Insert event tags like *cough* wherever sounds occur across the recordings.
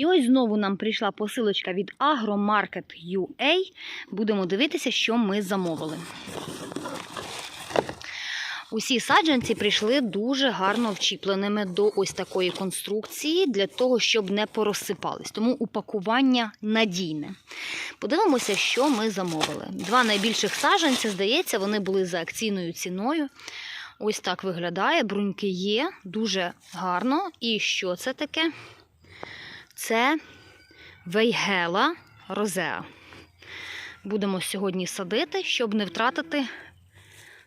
І ось знову нам прийшла посилочка від Agromarket.ua. Будемо дивитися, що ми замовили. Усі саджанці прийшли дуже гарно вчіпленими до ось такої конструкції для того, щоб не порозсипались. Тому упакування надійне. Подивимося, що ми замовили. Два найбільших саджанця, здається, вони були за акційною ціною. Ось так виглядає. Бруньки є, дуже гарно. І що це таке? Це вейгела розеа. Будемо сьогодні садити, щоб не втратити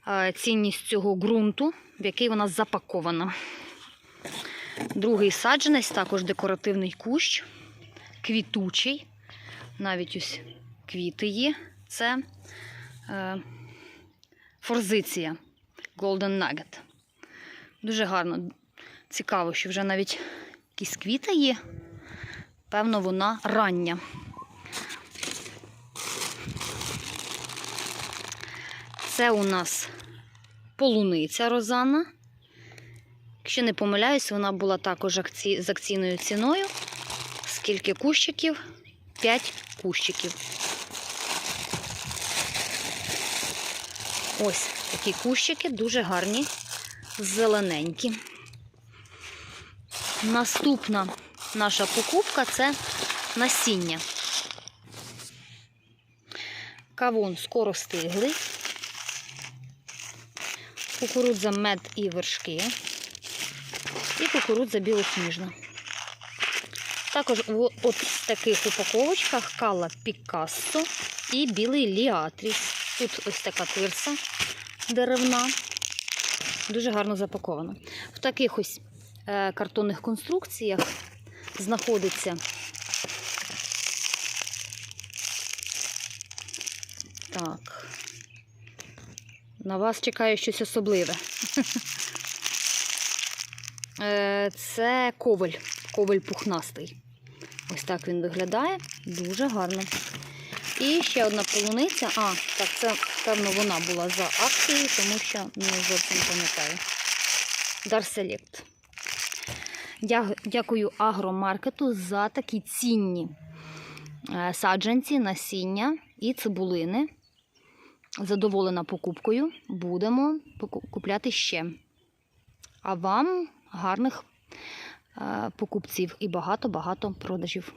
е, цінність цього ґрунту, в який вона запакована. Другий саджанець, також декоративний кущ, квітучий. Навіть ось квіти є. Це е, форзиція Golden Nugget. Дуже гарно. Цікаво, що вже навіть якісь квіти є. Певно, вона рання. Це у нас полуниця Розана. Якщо не помиляюсь, вона була також з акційною ціною. Скільки кущиків? 5 кущиків. Ось такі кущики, дуже гарні, зелененькі. Наступна наша покупка це насіння. Кавун скоро стиглий. Кукурудза мед і вершки. І кукурудза білосніжна. Також в от таких упаковочках кала Пікассо і білий ліатріс. Тут ось така тирса деревна. Дуже гарно запакована. В таких ось е, картонних конструкціях знаходиться так. На вас чекає щось особливе. *laughs* Е, Це коваль, коваль пухнастий. Ось так він виглядає. Дуже гарно. І ще одна полуниця. А, так, це, певно, вона була за акцією, тому що не зовсім пам'ятаю. Дарселект. Дякую агромаркету за такі цінні е, саджанці, насіння і цибулини. Задоволена покупкою. Будемо купляти ще. А вам гарних е, покупців і багато-багато продажів.